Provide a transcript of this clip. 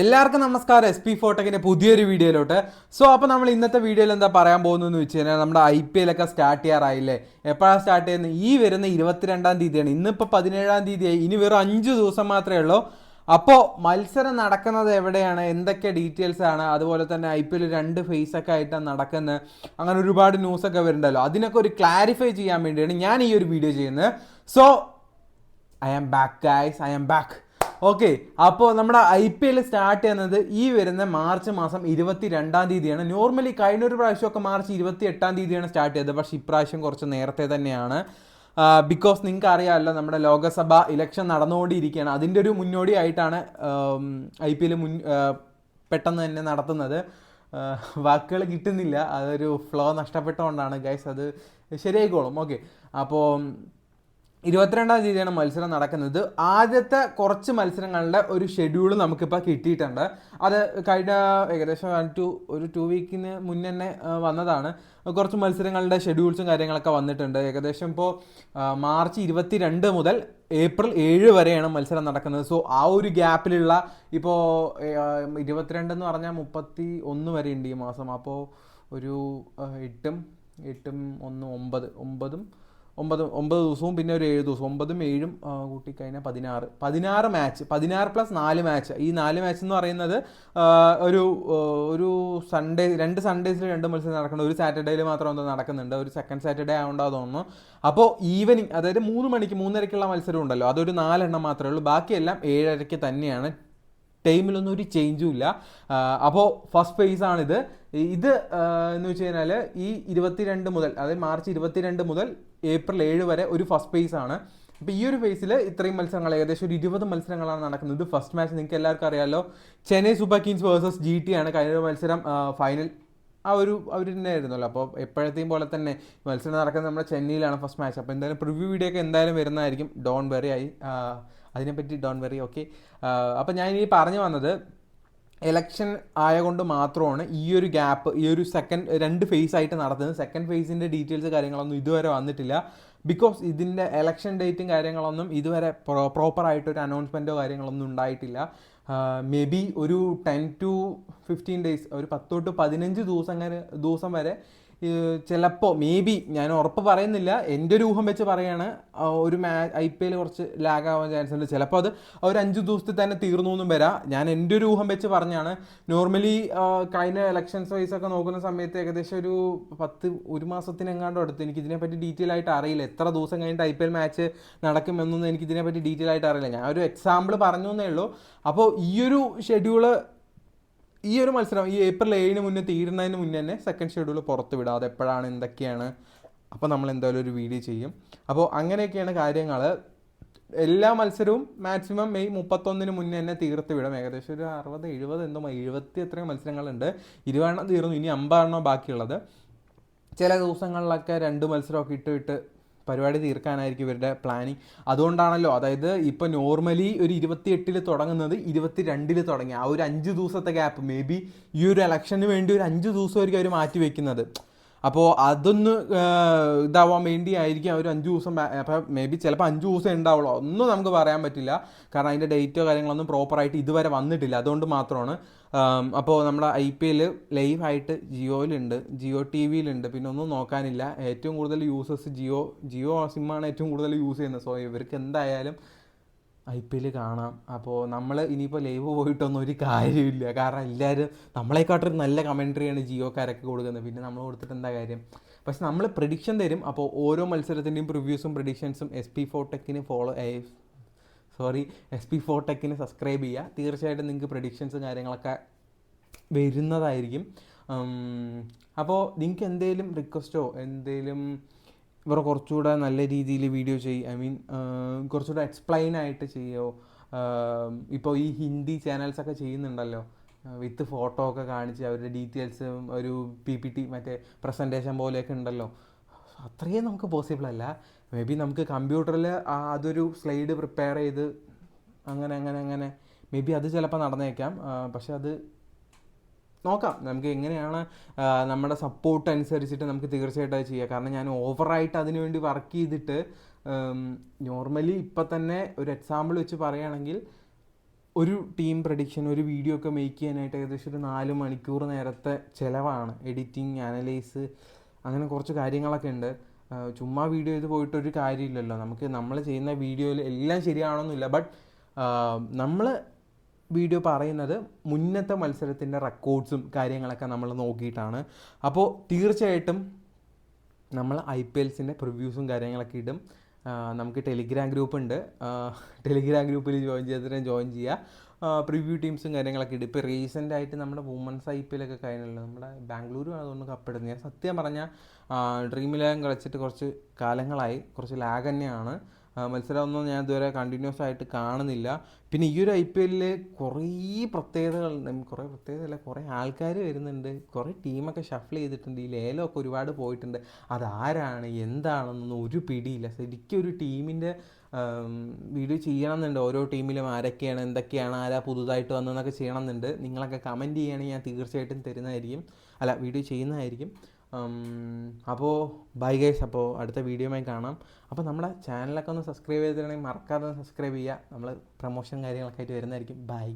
എല്ലാവർക്കും നമസ്കാരം. S P ഫോട്ടോക്കിന്റെ പുതിയൊരു വീഡിയോയിലോട്ട്. സോ അപ്പോൾ നമ്മൾ ഇന്നത്തെ വീഡിയോയിൽ എന്താ പറയാൻ പോകുന്നതെന്ന് വെച്ച് കഴിഞ്ഞാൽ നമ്മുടെ ഐ പി എൽ ഒക്കെ സ്റ്റാർട്ട് ചെയ്യാറായില്ലേ? എപ്പോഴാണ് സ്റ്റാർട്ട് ചെയ്യുന്നത്? ഈ വരുന്ന ഇരുപത്തിരണ്ടാം തീയതിയാണ്. ഇന്നിപ്പോൾ പതിനേഴാം തീയതിയായി. ഇനി വെറും അഞ്ച് ദിവസം മാത്രമേ ഉള്ളൂ. അപ്പോൾ മത്സരം നടക്കുന്നത് എവിടെയാണ്? എന്തൊക്കെ ഡീറ്റെയിൽസ് ആണ്? അതുപോലെ തന്നെ ഐ പി എൽ രണ്ട് ഫേസ് ഒക്കെ ആയിട്ടാണ് നടക്കുന്നത് അങ്ങനെ ഒരുപാട് ന്യൂസ് ഒക്കെ വരുന്നുണ്ടല്ലോ. അതിനൊക്കെ ഒരു ക്ലാരിഫൈ ചെയ്യാൻ വേണ്ടിയാണ് ഞാൻ ഈ ഒരു വീഡിയോ ചെയ്യുന്നത്. So I am back guys I am back okay അപ്പോൾ നമ്മുടെ ഐ പി എൽ സ്റ്റാർട്ട് ചെയ്യുന്നത് ഈ വരുന്ന മാർച്ച് മാസം ഇരുപത്തി രണ്ടാം തീയതിയാണ്. നോർമലി കഴിഞ്ഞ ഒരു പ്രാവശ്യമൊക്കെ മാർച്ച് ഇരുപത്തി എട്ടാം തീയതിയാണ് സ്റ്റാർട്ട് ചെയ്തത്. പക്ഷേ ഇപ്രാവശ്യം കുറച്ച് നേരത്തെ തന്നെയാണ്. ബിക്കോസ് നിങ്ങൾക്ക് അറിയാമല്ലോ നമ്മുടെ ലോകസഭ ഇലക്ഷൻ നടന്നുകൊണ്ടിരിക്കുകയാണ്. അതിന്റെ ഒരു മുന്നോടിയായിട്ടാണ് ഐ പി എൽ മുൻ പെട്ടെന്ന് തന്നെ നടത്തുന്നത്. വാക്കുകൾ കിട്ടുന്നില്ല. അതൊരു ഫ്ലോ നഷ്ടപ്പെട്ടുകൊണ്ടാണ് ഗൈസ് അത് ശരിയായിക്കോളും. ഓക്കെ അപ്പോൾ ഇരുപത്തിരണ്ടാം തീയതിയാണ് മത്സരം നടക്കുന്നത്. ആദ്യത്തെ കുറച്ച് മത്സരങ്ങളുടെ ഒരു ഷെഡ്യൂൾ നമുക്കിപ്പോൾ കിട്ടിയിട്ടുണ്ട്. അത് കഴിഞ്ഞ ഏകദേശം ടു ഒരു ടു വീക്കിന് മുന്നേ തന്നെ വന്നതാണ്. കുറച്ച് മത്സരങ്ങളുടെ ഷെഡ്യൂൾസും കാര്യങ്ങളൊക്കെ വന്നിട്ടുണ്ട്. ഏകദേശം ഇപ്പോൾ മാർച്ച് ഇരുപത്തി രണ്ട് മുതൽ ഏപ്രിൽ ഏഴ് വരെയാണ് മത്സരം നടക്കുന്നത്. സോ ആ ഒരു ഗ്യാപ്പിലുള്ള ഇപ്പോൾ ഇരുപത്തിരണ്ട് എന്ന് പറഞ്ഞാൽ മുപ്പത്തി ഒന്ന് വരെ ഉണ്ട് ഈ മാസം. അപ്പോൾ ഒരു എട്ടും എട്ടും ഒന്ന് ഒമ്പത് ഒമ്പതും ഒമ്പത് ഒമ്പത് ദിവസവും പിന്നെ ഒരു ഏഴ് ദിവസവും. ഒമ്പതും ഏഴും കൂട്ടി കൂട്ടിക്കഴിഞ്ഞാൽ പതിനാറ്. പതിനാറ് മാച്ച് പതിനാറ് പ്ലസ് നാല് മാച്ച് ഈ നാല് മാച്ച് എന്ന് പറയുന്നത് ഒരു ഒരു സൺഡേ രണ്ട് സൺഡേസിൽ രണ്ട് മത്സരം നടക്കുന്നുണ്ട് ഒരു സാറ്റർഡേയിൽ മാത്രം എന്തോ നടക്കുന്നുണ്ട്. ഒരു സെക്കൻഡ് സാറ്റർഡേ ആവുണ്ടോ തോന്നുന്നു. അപ്പോൾ ഈവനിങ് അതായത് മൂന്ന് മണിക്ക് മൂന്നരയ്ക്കുള്ള മത്സരം ഉണ്ടല്ലോ അതൊരു നാലെണ്ണം മാത്രമേ ഉള്ളൂ. ബാക്കിയെല്ലാം ഏഴരയ്ക്ക് തന്നെയാണ്. ടൈമിലൊന്നും ഒരു ചേഞ്ചും ഇല്ല. അപ്പോൾ ഫസ്റ്റ് ഫേസ് ആണിത്. ഇത് എന്ന് വെച്ച് കഴിഞ്ഞാൽ ഈ ഇരുപത്തിരണ്ട് മുതൽ അതായത് മാർച്ച് ഇരുപത്തിരണ്ട് മുതൽ ഏപ്രിൽ ഏഴ് വരെ ഒരു ഫസ്റ്റ് ഫേസ് ആണ്. അപ്പോൾ ഈ ഒരു ഫേസിൽ ഇത്രയും മത്സരങ്ങൾ ഏകദേശം ഒരു ഇരുപത് മത്സരങ്ങളാണ് നടക്കുന്നത്. ഫസ്റ്റ് മാച്ച് നിങ്ങൾക്ക് എല്ലാവർക്കും അറിയാമല്ലോ Chennai Super Kings versus G T ആണ്. കഴിഞ്ഞ മത്സരം ഫൈനൽ ആ ഒരു അവർ തന്നെ ആയിരുന്നല്ലോ അപ്പോൾ എപ്പോഴത്തെയും പോലെ തന്നെ മത്സരം നടക്കുന്നത് നമ്മുടെ ചെന്നൈയിലാണ് ഫസ്റ്റ് മാച്ച് അപ്പോൾ എന്തായാലും പ്രിവ്യൂ വീഡിയോ ഒക്കെ എന്തായാലും വരുന്നതായിരിക്കും. ഡോൺ വെറി ആയി അതിനെപ്പറ്റി ഡോൺ വെറി ഓക്കെ അപ്പോൾ ഞാൻ ഈ പറഞ്ഞു വന്നത് എലക്ഷൻ ആയതുകൊണ്ട് മാത്രമാണ് ഈ ഒരു ഗ്യാപ്പ് ഈ ഒരു സെക്കൻഡ് രണ്ട് ഫേസ് ആയിട്ട് നടത്തുന്നത് സെക്കൻഡ് ഫേസിന്റെ ഡീറ്റെയിൽസ് കാര്യങ്ങളൊന്നും ഇതുവരെ വന്നിട്ടില്ല. ബിക്കോസ് ഇതിന്റെ എലക്ഷൻ ഡേറ്റും കാര്യങ്ങളൊന്നും ഇതുവരെ പ്രോപ്പറായിട്ട് ഒരു അനൗൺസ്മെന്റോ കാര്യങ്ങളൊന്നും ഉണ്ടായിട്ടില്ല. മേ ബി ഒരു ടെൻ ടു ഫിഫ്റ്റീൻ ഡേയ്സ് ഒരു പത്തോട്ട് തൊട്ട് പതിനഞ്ച് ദിവസം വരെ ദിവസം വരെ ചിലപ്പോൾ മേ ബി ഞാൻ ഉറപ്പ് പറയുന്നില്ല. എന്റെ ഒരു ഊഹം വെച്ച് പറയാണ് ഒരു മാ ഐ പി എൽ കുറച്ച് ലാഗ് ആവാൻ ചാൻസ് ഉണ്ട്. ചിലപ്പോൾ അത് ഒരു അഞ്ച് ദിവസത്തിൽ തന്നെ തീർന്നു എന്നും വരാം. ഞാൻ എന്റെ ഒരു ഊഹം വെച്ച് പറഞ്ഞാണ് നോർമലി കഴിഞ്ഞ ഇലക്ഷൻസ് വൈസ് ഒക്കെ നോക്കുന്ന സമയത്ത് ഏകദേശം ഒരു പത്ത് ഒരു മാസത്തിനെങ്ങാണ്ട് അടുത്ത്. എനിക്ക് ഇതിനെപ്പറ്റി ഡീറ്റെയിൽ ആയിട്ട് അറിയില്ല. എത്ര ദിവസം കഴിഞ്ഞിട്ട് ഐ പി എൽ മാച്ച് നടക്കുമെന്നൊന്നും എനിക്ക് ഇതിനെപ്പറ്റി ഡീറ്റെയിൽ ആയിട്ട് അറിയില്ല. ഞാൻ ഒരു എക്സാമ്പിൾ പറഞ്ഞു എന്നേ ഉള്ളൂ. അപ്പോൾ ഈ ഒരു ഷെഡ്യൂൾ ഈ ഒരു മത്സരം ഈ ഏപ്രിൽ ഏഴിന് മുന്നേ തീരുന്നതിന് മുന്നേ തന്നെ സെക്കൻഡ് ഷെഡ്യൂൾ പുറത്ത് വിടുക. അത് എപ്പോഴാണ് എന്തൊക്കെയാണ്? അപ്പോൾ നമ്മൾ എന്തായാലും ഒരു വീഡിയോ ചെയ്യും. അപ്പോൾ അങ്ങനെയൊക്കെയാണ് കാര്യങ്ങൾ. എല്ലാ മത്സരവും മാക്സിമം മെയ് മുപ്പത്തൊന്നിന് മുന്നേ തന്നെ തീർത്ത് വിടും. ഏകദേശം ഒരു അറുപത് എഴുപത് എന്തോ എഴുപത്തി എത്രയോ മത്സരങ്ങളുണ്ട്. ഇരുപതെണ്ണം തീർന്നു. ഇനി അമ്പതെണ്ണം ബാക്കിയുള്ളത്. ചില ദിവസങ്ങളിലൊക്കെ രണ്ട് മത്സരമൊക്കെ ഇട്ട് ഇട്ട് പരിപാടി തീർക്കാനായിരിക്കും ഇവരുടെ പ്ലാനിങ് അതുകൊണ്ടാണല്ലോ അതായത് ഇപ്പോൾ നോർമലി ഒരു ഇരുപത്തി എട്ടിൽ തുടങ്ങുന്നത് ഇരുപത്തി രണ്ടിൽ തുടങ്ങി. ആ ഒരു അഞ്ച് ദിവസത്തെ ഗ്യാപ്പ് മേ ബി ഈ ഒരു ഇലക്ഷന് വേണ്ടി ഒരു അഞ്ച് ദിവസമായിരിക്കും അവർ മാറ്റി വെക്കുന്നത്. അപ്പോൾ അതൊന്ന് ഇതാവാൻ വേണ്ടി ആയിരിക്കും അവർ അഞ്ച് ദിവസം അപ്പോൾ മേ ബി ചിലപ്പോൾ അഞ്ച് ദിവസം ഉണ്ടാവുള്ളൂ. ഒന്നും നമുക്ക് പറയാൻ പറ്റില്ല. കാരണം അതിന്റെ ഡേറ്റോ കാര്യങ്ങളൊന്നും പ്രോപ്പറായിട്ട് ഇതുവരെ വന്നിട്ടില്ല. അതുകൊണ്ട് മാത്രമാണ്. അപ്പോൾ നമ്മുടെ ഐ പി എൽ ലൈവായിട്ട് ജിയോയിലുണ്ട്. ജിയോ ടി വിയിലുണ്ട്. പിന്നെ ഒന്നും നോക്കാനില്ല. ഏറ്റവും കൂടുതൽ യൂസേഴ്സ് ജിയോ ജിയോ സിമ്മാണ് ഏറ്റവും കൂടുതൽ യൂസ് ചെയ്യുന്നത്. സോ ഇവർക്ക് എന്തായാലും ഐ പി എൽ കാണാം. അപ്പോൾ നമ്മൾ ഇനിയിപ്പോൾ ലൈവ് പോയിട്ടൊന്നും ഒരു കാര്യമില്ല. കാരണം എല്ലാവരും നമ്മളെക്കാട്ടും നല്ല കമൻട്രിയാണ് ജിയോക്കാരൊക്കെ കൊടുക്കുന്നത്. പിന്നെ നമ്മൾ കൊടുത്തിട്ട് എന്താ കാര്യം? പക്ഷെ നമ്മൾ പ്രഡിക്ഷൻ തരും. അപ്പോൾ ഓരോ മത്സരത്തിന്റെയും പ്രിവ്യൂസും പ്രഡിക്ഷൻസും എസ് പി ഫോട്ടെക്കിന് ഫോളോ സോറി എസ് പി ഫോട്ടെക്കിന് സബ്സ്ക്രൈബ് ചെയ്യുക. തീർച്ചയായിട്ടും നിങ്ങൾക്ക് പ്രഡിക്ഷൻസും കാര്യങ്ങളൊക്കെ വരുന്നതായിരിക്കും. അപ്പോൾ നിങ്ങൾക്ക് എന്തെങ്കിലും റിക്വസ്റ്റോ എന്തെങ്കിലും ഇവർ കുറച്ചുകൂടെ നല്ല രീതിയിൽ വീഡിയോ ചെയ്യും ഐ മീൻ കുറച്ചുകൂടെ എക്സ്പ്ലെയിൻ ആയിട്ട് ചെയ്യോ? ഇപ്പോൾ ഈ ഹിന്ദി ചാനൽസൊക്കെ ചെയ്യുന്നുണ്ടല്ലോ. വിത്ത് ഫോട്ടോ ഒക്കെ കാണിച്ച് അവരുടെ ഡീറ്റെയിൽസ് ഒരു പി പി ടി മറ്റേ പ്രസന്റേഷൻ പോലെയൊക്കെ ഉണ്ടല്ലോ. അത്രയും നമുക്ക് പോസിബിൾ അല്ല. മേ ബി നമുക്ക് കമ്പ്യൂട്ടറിൽ അതൊരു സ്ലൈഡ് പ്രിപ്പയർ ചെയ്ത് അങ്ങനെ അങ്ങനെ അങ്ങനെ. മേ ബി അത് ചിലപ്പോൾ നടന്നേക്കാം. പക്ഷെ അത് നോക്കാം. നമുക്ക് എങ്ങനെയാണ് നമ്മുടെ സപ്പോർട്ട് അനുസരിച്ചിട്ട് നമുക്ക് തീർച്ചയായിട്ടും അത് ചെയ്യാം. കാരണം ഞാൻ ഓവറായിട്ട് അതിനുവേണ്ടി വർക്ക് ചെയ്തിട്ട് നോർമലി ഇപ്പം തന്നെ ഒരു എക്സാമ്പിൾ വെച്ച് പറയുകയാണെങ്കിൽ ഒരു ടീം പ്രഡിക്ഷൻ ഒരു വീഡിയോ ഒക്കെ മേക്ക് ചെയ്യാനായിട്ട് ഏകദേശം ഒരു നാല് മണിക്കൂർ നേരത്തെ ചിലവാണ്. എഡിറ്റിംഗ് അനലൈസ് അങ്ങനെ കുറച്ച് കാര്യങ്ങളൊക്കെ ഉണ്ട്. ചുമ്മാ വീഡിയോ ചെയ്ത് പോയിട്ടൊരു കാര്യമില്ലല്ലോ. നമുക്ക് നമ്മൾ ചെയ്യുന്ന വീഡിയോയിൽ എല്ലാം ശരിയാണോന്നില്ല ബട്ട് നമ്മൾ വീഡിയോ പറയുന്നത് മുന്നത്തെ മത്സരത്തിന്റെ റെക്കോർഡ്സും കാര്യങ്ങളൊക്കെ നമ്മൾ നോക്കിയിട്ടാണ്. അപ്പോൾ തീർച്ചയായിട്ടും നമ്മൾ ഐ പി എൽസിന്റെ പ്രിവ്യൂസും കാര്യങ്ങളൊക്കെ ഇടും. നമുക്ക് ടെലിഗ്രാം ഗ്രൂപ്പ് ഉണ്ട്. ടെലിഗ്രാം ഗ്രൂപ്പിൽ ജോയിൻ ചെയ്തിട്ട് ജോയിൻ ചെയ്യുക. പ്രിവ്യൂ ടീംസും കാര്യങ്ങളൊക്കെ ഇടും. ഇപ്പോൾ റീസെന്റ് ആയിട്ട് നമ്മുടെ വുമൻസ് ഐ പി എല്ലൊക്കെ കഴിഞ്ഞല്ലോ. നമ്മുടെ ബാംഗ്ലൂരും അതുകൊണ്ട് കപ്പെടുന്നത് ഞാൻ സത്യം പറഞ്ഞാൽ ഡ്രീം ഇലവൻ കളിച്ചിട്ട് കുറച്ച് കാലങ്ങളായി. കുറച്ച് ലാഗ് തന്നെയാണ്. മത്സരമൊന്നും ഞാൻ ഇതുവരെ കണ്ടിന്യൂസ് ആയിട്ട് കാണുന്നില്ല. പിന്നെ ഈ ഒരു ഐ പി എല്ലിൽ കുറേ പ്രത്യേകതകൾ കുറേ പ്രത്യേകതയല്ല കുറേ ആൾക്കാർ വരുന്നുണ്ട്. കുറേ ടീമൊക്കെ ഷഫിൾ ചെയ്തിട്ടുണ്ട്. ഈ ലേലമൊക്കെ ഒരുപാട് പോയിട്ടുണ്ട്. അതാരാണ്? എന്താണെന്നൊന്നും ഒരു പിടിയില്ല. ശരിക്കും ഒരു ടീമിന്റെ വീഡിയോ ചെയ്യണമെന്നുണ്ട്. ഓരോ ടീമിലും ആരൊക്കെയാണ് എന്തൊക്കെയാണ് ആരാ പുതുതായിട്ട് വന്നതെന്നൊക്കെ ചെയ്യണമെന്നുണ്ട്. നിങ്ങളൊക്കെ കമന്റ് ചെയ്യുകയാണെങ്കിൽ ഞാൻ തീർച്ചയായിട്ടും തരുന്നതായിരിക്കും. അല്ല വീഡിയോ ചെയ്യുന്നതായിരിക്കും. അപ്പോൾ ബൈ ഗൈസ് അപ്പോൾ അടുത്ത വീഡിയോയുമായി കാണാം. അപ്പോൾ നമ്മുടെ ചാനലൊക്കെ ഒന്ന് സബ്സ്ക്രൈബ് ചെയ്തിട്ടുണ്ടെങ്കിൽ മറക്കാതെ ഒന്ന് സബ്സ്ക്രൈബ് ചെയ്യുക. നമ്മൾ പ്രൊമോഷൻ കാര്യങ്ങളൊക്കെ ആയിട്ട് വരുന്നതായിരിക്കും. ബൈ